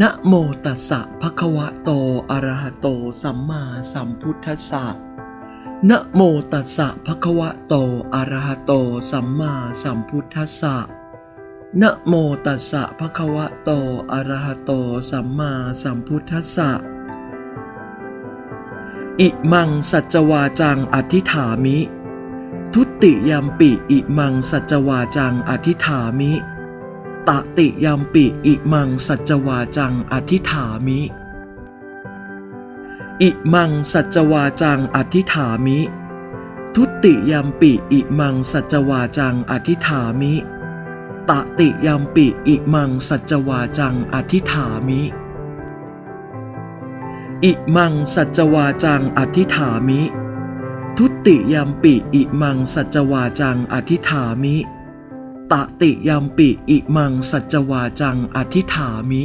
นะโมตัสสะภะคะวะโต อะระหะโต สัมมาสัมพุทธัสสะนะโมตัสสะภะคะวะโต อะระหะโต สัมมาสัมพุทธัสสะนะโมตัสสะภะคะวะโต อะระหะโต สัมมาสัมพุทธัสสะ อิมังสัจจวาจังอธิฐามิ ทุติยัมปิอิมังสัจจวาจังอธิษฐามิ ตติยัมปิอิมังสัจจวาจังอธิษฐามิ อิมังสัจจวาจังอธิษฐามิ ทุติยัมปิอิมังสัจจวาจังอธิษฐามิ ตติยัมปิอิมังสัจจวาจังอธิษฐามิ อิมังสัจจวาจังอธิษฐามิ ทุติยามปิอิมังสัจวาจังอธิษฐามิตติยามปิอิมังสัจวาจังอธิษฐามิ